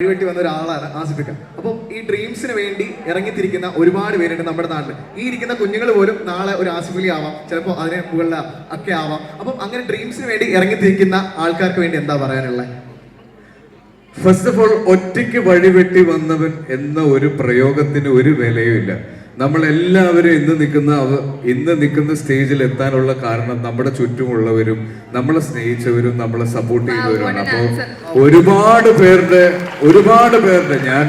വെട്ടി വന്ന ഒരാളാണ് ആസിഫിക്ക അപ്പം ഈ ഡ്രീംസിന് വേണ്ടി ഇറങ്ങിത്തിരിക്കുന്ന ഒരുപാട് പേരുണ്ട് നമ്മുടെ നാട്ടിൽ ഈ ഇരിക്കുന്ന കുഞ്ഞുങ്ങൾ പോലും നാളെ ഒരു ആസിഫലി ആവാം ചിലപ്പോൾ അതിനെ മുകളിൽ ഒക്കെ ആവാം. അപ്പം അങ്ങനെ ഡ്രീംസിന് വേണ്ടി ഇറങ്ങിത്തിരിക്കുന്ന ആൾക്കാർക്ക് വേണ്ടി എന്താ പറയാനുള്ളത് ഫസ്റ്റ് ഓഫ് ഓൾ ഒറ്റയ്ക്ക് വഴിവെട്ടി വന്നവൻ എന്ന ഒരു പ്രയോഗത്തിന് ഒരു വിലയുമില്ല. നമ്മൾ എല്ലാവരും ഇന്ന് നിൽക്കുന്ന ഇന്ന് നിൽക്കുന്ന സ്റ്റേജിൽ എത്താനുള്ള കാരണം നമ്മുടെ ചുറ്റുമുള്ളവരും നമ്മളെ സ്നേഹിച്ചവരും നമ്മളെ സപ്പോർട്ട് ചെയ്തവരുമാണ്. അപ്പോൾ ഒരുപാട് പേരുടെ ഒരുപാട് പേരുടെ ഞാൻ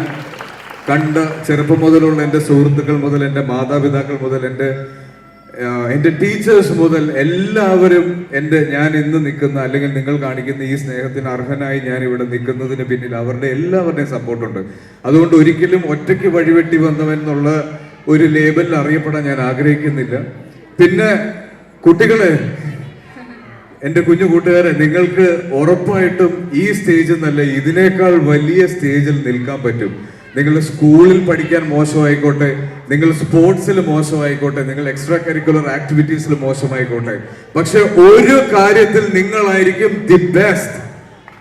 കണ്ട ചെറുപ്പം മുതലുള്ള എന്റെ സുഹൃത്തുക്കൾ മുതൽ എന്റെ മാതാപിതാക്കൾ മുതൽ എന്റെ എന്റെ ടീച്ചേഴ്സ് മുതൽ എല്ലാവരും എന്റെ ഞാൻ ഇന്ന് നിൽക്കുന്ന അല്ലെങ്കിൽ നിങ്ങൾ കാണിക്കുന്ന ഈ സ്നേഹത്തിന് അർഹനായി ഞാൻ ഇവിടെ നിൽക്കുന്നതിന് പിന്നിൽ അവരുടെ എല്ലാവരുടെയും സപ്പോർട്ടുണ്ട് അതുകൊണ്ട് ഒരിക്കലും ഒറ്റയ്ക്ക് വഴിവെട്ടി വന്നവൻ എന്നുള്ള ഒരു ലേബലിൽ അറിയപ്പെടാൻ ഞാൻ ആഗ്രഹിക്കുന്നില്ല. പിന്നെ കുട്ടികളെ എന്റെ കുഞ്ഞു കൂട്ടുകാരെ നിങ്ങൾക്ക് ഉറപ്പായിട്ടും ഈ സ്റ്റേജിൽ നല്ല ഇതിനേക്കാൾ വലിയ സ്റ്റേജിൽ നിൽക്കാൻ പറ്റും. നിങ്ങൾ സ്കൂളിൽ പഠിക്കാൻ മോശമായിക്കോട്ടെ നിങ്ങൾ സ്പോർട്സിൽ മോശമായിക്കോട്ടെ നിങ്ങൾ എക്സ്ട്രാ കരിക്കുലർ ആക്ടിവിറ്റീസിൽ മോശമായിക്കോട്ടെ. പക്ഷെ ഒരു കാര്യത്തിൽ നിങ്ങളായിരിക്കും ദി ബെസ്റ്റ്.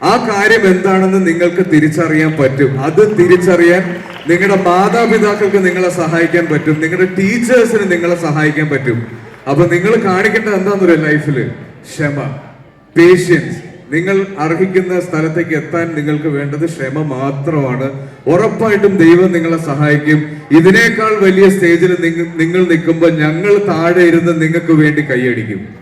ആ കാര്യം എന്താണെന്ന് നിങ്ങൾക്ക് തിരിച്ചറിയാൻ പറ്റും. അത് തിരിച്ചറിയാൻ നിങ്ങളുടെ മാതാപിതാക്കൾക്ക് നിങ്ങളെ സഹായിക്കാൻ പറ്റും. നിങ്ങളുടെ ടീച്ചേഴ്സിന് നിങ്ങളെ സഹായിക്കാൻ പറ്റും. അപ്പൊ നിങ്ങൾ കാണിക്കേണ്ടത് എന്താണെന്നറിയോ ലൈഫിൽ ക്ഷമ. പേഷ്യൻസ് നിങ്ങൾ അർഹിക്കുന്ന സ്ഥലത്തേക്ക് എത്താൻ നിങ്ങൾക്ക് വേണ്ടത് ക്ഷമ മാത്രമാണ്. ഉറപ്പായിട്ടും ദൈവം നിങ്ങളെ സഹായിക്കും. ഇതിനേക്കാൾ വലിയ സ്റ്റേജിൽ നിങ്ങൾ നിങ്ങൾ നിൽക്കുമ്പോൾ ഞങ്ങൾ താഴെ ഇരുന്ന് നിങ്ങൾക്ക് വേണ്ടി കൈയടിക്കും.